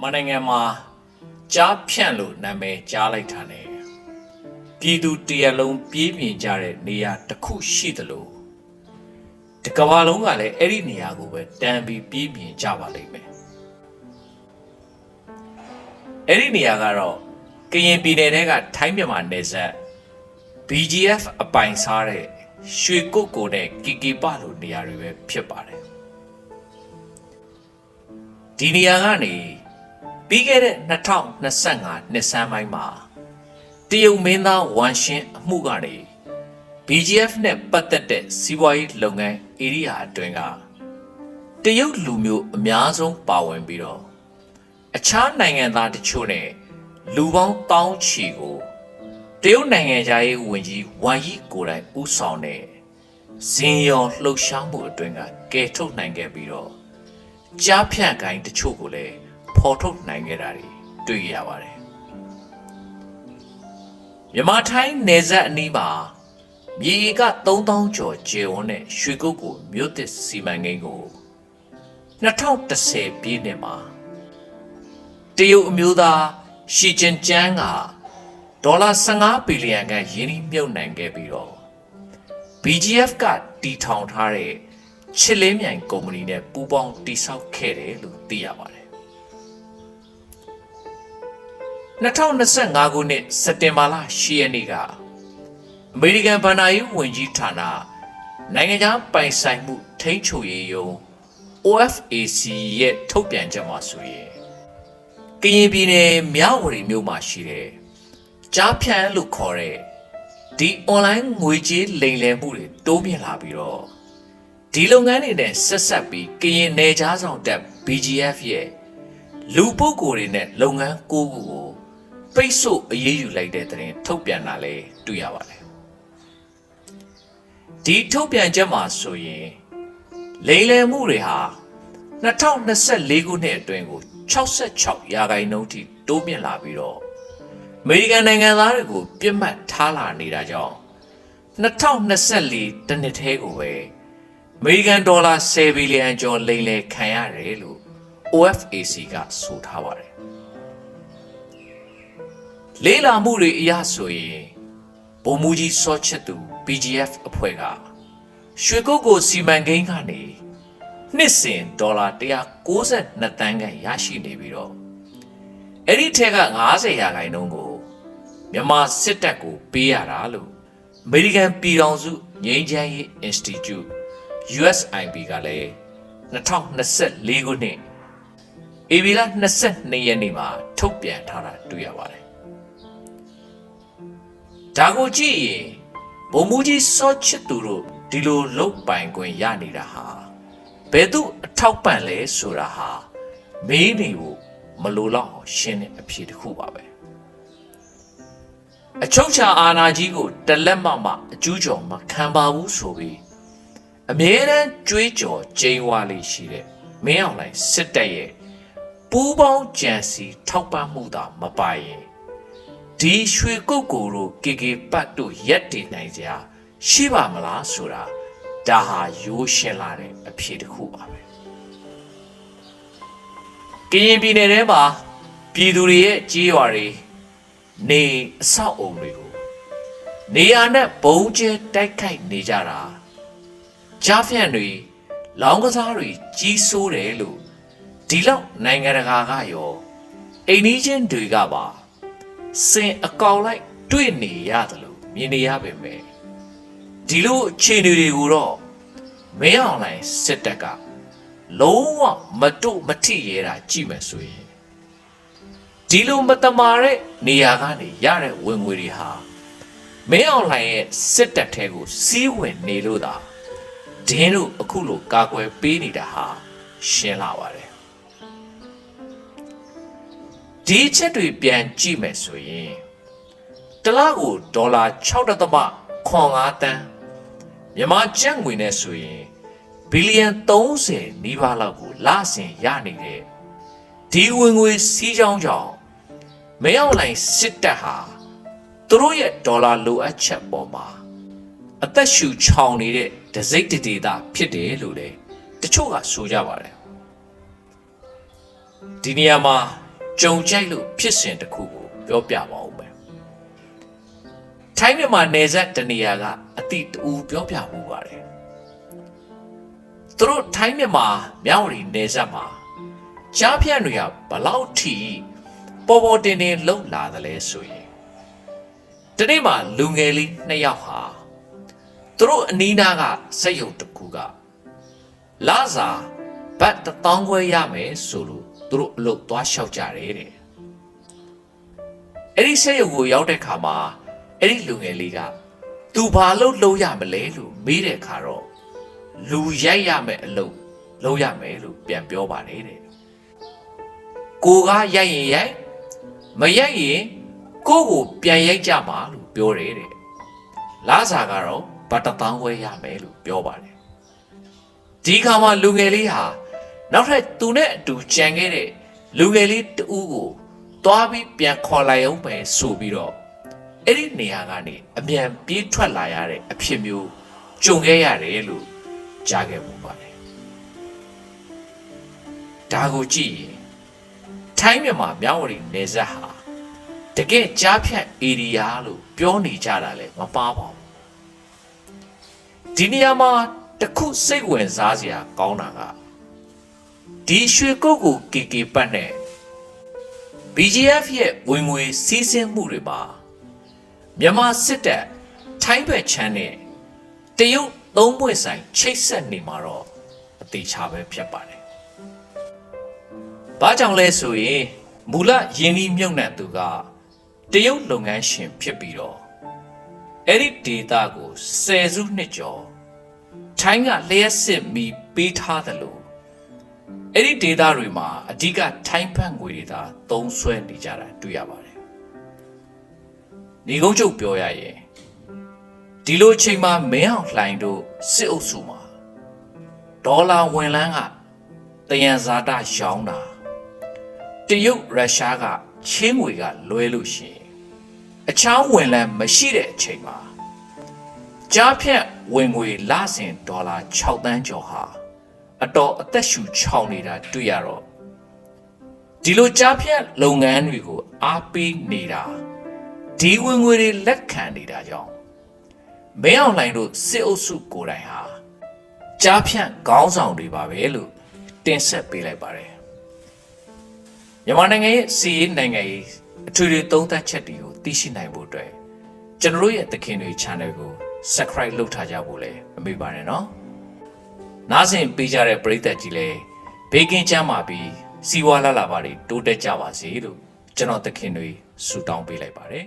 မြန်မာနိုင်ငံမှာကြားဖြန့်လို့နာမည်ကြားလိုက်တာ ਨੇ ပြည်သူတရက်လုံးပြေးမြင်ကြတဲ့နေရာတစ်ခုရှိသလိုဒီကမ္ဘာလုံးကလည်းအဲ့ဒီနေရာကိုပဲတန်ပြီးပြေးမြင်ကြပါလိမ့်မယ်အဲ့ဒီနေရာကတော့ကရင်ပြည်နယ်ထဲကထိုင်းမြန်မာနယ်စပ် BGF အပိုင်စားတဲ့ရွှေကုတ်ကိုနဲ့ကီကီပလိုနေရာတွေပဲဖြစ်ပါတယ်ဒီနေရာကနေ ပြီးခဲ့တဲ့2025နှစ်ဆန်းပိုင်းမှာတရုတ်မင်းသားဝမ်ရှင်းအမှုကနေ BGF နဲ့ပတ်သက်တဲ့စီးပွားရေးလုပ်ငန်းဧရိယာအတွင်းကတရုတ်လူမျိုးအများဆုံးပါဝင်ပြီးတော့အခြားနိုင်ငံသားတချို့နဲ့လူပေါင်းတောင်းချီကိုတရုတ်နိုင်ငံသားရေးဝန်ကြီးဝမ်ယီကိုယ်တိုင်ဦးဆောင်တဲ့ဇင်ယော်လှုပ်ရှားမှုအတွင်းကကယ်ထုတ်နိုင်ခဲ့ပြီးတော့ကြားဖြန့်ကိုင်းတချို့ကိုလည်း ဖော်ထုတ်နိုင်ခဲ့တာတွေတွေ့ရပါတယ်မြန်မာထိုင်းနယ်စပ်အနီးမှာမြေဧက3000ကျော်ကျေဝန်းတဲ့ရွှေကုတ်ကိုမြို့သစ်စီမံကိန်းကို2010ပြည့်နှစ်မှာတရုတ်အမျိုးသားရှီကျင်ကျန်းကဒေါ်လာ15ဘီလီယံကရင်းနှီးမြှုပ်နှံခဲ့ပြီးတော့ BGF ကတီထောင်ထားတဲ့ချစ်လင်းမြိုင်ကုမ္ပဏီနဲ့ပူးပေါင်းတည်ဆောက်ခဲ့တယ်လို့သိရပါတယ် 2025ခုနှစ်စက်တင်ဘာလ10ရက်နေ့ကအမေရိကန်ဗဏ္ဍာရေးဝန်ကြီးဌာနနိုင်ငံခြားပိုင်ဆိုင်မှုထိန်းချုပ်ရေးယုံ OFAC ရဲ့ထုတ်ပြန်ချက်မှာဆိုရင်ကရင်ပြည်နယ်မြဝတီမြို့မှာရှိတဲ့ကြားဖြန့်လို့ခေါ်တဲ့ဒီ online ငွေကြေးလိမ်လည်မှုတွေတိုးမြင့်လာပြီးတော့ဒီလုပ်ငန်းတွေနဲ့ဆက်ဆက်ပြီးကရင်နယ်ခြားဆောင်တပ် BGF ရဲ့လူပုဂ္ဂိုလ်တွေနဲ့လုပ်ငန်းကိုးခုကို ပိတ်ဆို့အရေးယူလိုက်တဲ့တဲ့ရင်ထုတ်ပြန်တာလည်းတွေ့ရပါတယ်ဒီထုတ်ပြန်ချက်မှာဆိုရင်လိမ်လည်မှုတွေဟာ2024ခုနှစ်အတွင်းကို66ရာခိုင်နှုန်းထိတိုးမြင့်လာပြီးတော့အမေရိကန်နိုင်ငံသားတွေကိုပြစ်မှတ်ထားလာနေတာကြောင့်2024တနှစ်သေးကိုပဲအမေရိကန်ဒေါ်လာ10ဘီလီယံကျော်လိမ်လည်ခံရတယ်လို့ OFAC ကဆိုထားပါတယ်။ လေးလာမှုတွေအရဆိုရင်ဗိုလ်မှူးကြီးစောချစ်သူ BGF အဖွဲ့ကရွှေကုတ်ကိုစီမံကိန်းကနေနှစ်စဉ်ဒေါ်လာ192တန်းခန့်ရရှိနေပြီးတော့အဲ့ဒီထက်က90ရာခိုင်နှုန်းကိုမြန်မာစစ်တပ်ကိုပေးရတာလို့အမေရိကန်ပြည်ထောင်စုငြိမ်းချမ်းရေး Institute USIP ကလည်း2024ခုနှစ်ဧပြီလ22ရက်နေ့မှာထုတ်ပြန်ထားတာတွေ့ရပါတယ်။ ဒါကိုကြည့်ရင်ဗိုလ်မှူးကြီးစောချစ်သူတို့ဒီလိုလုတ်ပိုင်ခွင့်ရနေတာဟာဘယ်သူအထောက်ပံ့လဲဆိုတာဟာမေးနေဖို့မလိုတော့အောင်ရှင်းတဲ့အဖြေတစ်ခုပါပဲအချုပ်ချာအာဏာကြီးကိုတလက်မမအကျူးကျော်မခံပါဘူးဆိုပြီးအမြဲတမ်းကြွေးကြော်ကြိမ်ဝါလေးရှိတဲ့မင်းအောင်လှိုင်စစ်တပ်ရဲ့ပူးပေါင်းကြံစီထောက်ပံ့မှုသာမပါရင် ဒီရွှေကုတ်ကိုတို့ကေကေပတ်တို့ရက်တည်နိုင်စရာရှိပါမလားဆိုတာဒါဟာရိုးရှင်းလာတဲ့အဖြေတစ်ခုပါပဲကရင်ပြည်နယ်ထဲမှာပြည်သူတွေရဲ့ကြေးရွာတွေနေအဆောက်အုံတွေကိုနေရာနဲ့ဘုံကျဲတိုက်ခိုက်နေကြတာကြားဖြန့်တွေလောင်းကစားတွေကြီးစိုးတယ်လို့ဒီလောက်နိုင်ငံတကာကရောအိမ်နီးချင်းတွေကပါ စင်အကောင်လိုက်တွေ့နေရတယ်လို့မြင်နေရပါမယ်ဒီလိုအခြေအနေတွေကိုတော့မင်းအောင်လိုင်းစစ်တပ်ကလုံးဝမတို့မထိရဲတာကြည့်မယ်ဆိုရင်ဒီလိုမတမာတဲ့နေရာကနေရတဲ့ဝင်ငွေတွေဟာမင်းအောင်လှိုင်ရဲ့စစ်တပ်ထဲကိုစီးဝင်နေလို့သာဒင်းတို့အခုလိုကာကွယ်ပေးနေတာဟာရှင်းလာပါတယ် ဒီအချက်တွေပြန်ကြည့်မယ်ဆိုရင်တစ်လကိုဒေါ်လာ6.5တန်းမြန်မာကျပ်ငွေနဲ့ဆိုရင်ဘီလီယံ30နီးပါးလောက်ကိုလဆင်ရနေတဲ့ဒီဝင်ငွေစီးကြောင်းကြောင့်မင်းအောင်လိုင်စစ်တပ်ဟာသူတို့ရဲ့ဒေါ်လာလိုအပ်ချက်ပေါ်မှာအသက်ရှူချောင်နေတဲ့ဒစိမ့်တဒေတာဖြစ်တယ်လို့လေတချို့ကဆိုကြပါတယ်ဒီနေရာမှာ ကြုံကြိုက်လို့ဖြစ်စဉ်တစ်ခုကိုပြောပြပါဦးမယ်ထိုင်းမြန်မာနယ်စပ်တနေရာကအတိတူပြောပြမှုပါတယ်သူတို့ထိုင်းမြန်မာမြောက်ရီနယ်စပ်မှာကြားဖြန့်တွေကဘလောက်ထိပေါ်ပေါ်တင်တင်လှုပ်လာသလဲဆိုရင်ဒီနေ့မှာလူငယ်လေးနှစ်ယောက်ဟာသူတို့အနီးနားကစက်ရုံတစ်ခုကလာစာဘတ်တစ်တောင်းခွဲရမယ်ဆိုလို့ သူတို့အလုပ်သွားလျှောက်ကြတယ်တဲ့အဲ့ဒီစက်ရုံကိုရောက်တဲ့ခါမှာအဲ့ဒီလူငယ်လေးကသူဘာလို့လုပ်ရမလဲလို့မေးတဲ့ခါတော့လူရိုက်ရမယ်အလုပ်လုပ်ရမယ်လို့ပြန်ပြောပါတယ်တဲ့ကိုကရိုက်ရင်ရိုက်မရိုက်ရင်ကိုယ့်ကိုပြန်ရိုက်ကြမှာလို့ပြောတယ်တဲ့လာစာကတော့ဘတ်တစ်တောင်းခွဲရမယ်လို့ပြောပါတယ်ဒီခါမှာလူငယ်လေးဟာ နောက်ထပ်သူနဲ့အတူကြံခဲ့တဲ့လူငယ်လေးတူကိုတွားပြီးပြန်ခေါ်လိုက်အောင်ပဲဆိုပြီးတော့အဲ့ဒီနေရာကနေအမြန်ပြေးထွက်လာရတဲ့အဖြစ်မျိုးကြုံခဲ့ရတယ်လို့ကြားခဲ့မှုပါတယ်ဒါကိုကြည့်ရင်ထိုင်းမြန်မာမြောက်ဝတီနယ်စပ်ဟာတကယ်ကြားဖြတ်ဧရိယာလို့ပြောနေကြတာလည်းမပါပါဘူးဒီနေရာမှာတစ်ခုစိတ်ဝင်စားစရာကောင်းတာက ဒီရွှေကုတ်ကိုကေကေပတ်နဲ့ BGF ရဲ့ဝင်ငွေစီးဆင်းမှုတွေမှာမြန်မာစစ်တပ်ထိုင်းဘက်ချမ်းနဲ့တရုတ်သုံးပွင့်ဆိုင်ချိတ်ဆက်နေမှာတော့အသေးချာပဲဖြစ်ပါတယ်။ဘာကြောင့်လဲဆိုရင်မူလယင်းဒီမြုပ်နှံသူကတရုတ်လုပ်ငန်းရှင်ဖြစ်ပြီးတော့အဲ့ဒီဒေတာကိုဆယ်စုနှစ်ကျော်ထိုင်းကလျှက်စစ်မီပေးထားတယ်လို့ အဲ့ဒီဒေတာတွေမှာအဓိကထိုင်းဘတ်ငွေတွေသာသုံးစွဲနေကြတာတွေ့ရပါတယ်။ညီကုန်းချုပ်ပြောရရင်ဒီလိုအချိန်မှာမင်းအောင်လှိုင်တို့စစ်အုပ်စုမှာဒေါ်လာဝင်လန်းကတယံဇာတရောင်းတာတရုတ်ရုရှားကချင်းငွေကလွဲလို့ရှိရင်အချောင်းဝင်လန်းမရှိတဲ့အချိန်မှာကြားဖြတ်ဝင်ငွေလစဉ်ဒေါ်လာ6တန်းကျော်ဟာ အတော်အသက်ရှူချောင်းနေတာတွေ့ရတော့ဒီလိုကြားဖြတ်လုပ်ငန်းတွေကိုအားပေးနေတာဒီဝင်ငွေတွေလက်ခံနေတာကြောင့်မင်းအောင်လှိုင်တို့စစ်အုပ်စုကိုယ်တိုင်ဟာကြားဖြန့်ခေါင်းဆောင်တွေပါပဲလို့တင်ဆက်ပေးလိုက်ပါတယ်မြန်မာနိုင်ငံရဲ့စီးရေးနိုင်ငံရေးအထွေထွေသုံးသပ်ချက်တွေကိုသိရှိနိုင်ဖို့အတွက်ကျွန်တော်တို့ရဲ့သခင်တွေ channel ကို subscribe လုပ်ထားကြဖို့လည်းမမေ့ပါနဲ့နော် နားဆင်ပေးကြတဲ့ပရိသတ်ကြီးလည်းဘေးကင်းချမ်းပါပြီးစီးပွားလာလာပါတွေတိုးတက်ကြပါစေလို့ကျွန်တော်သခင်တွေဆုတောင်းပေးလိုက်ပါတယ်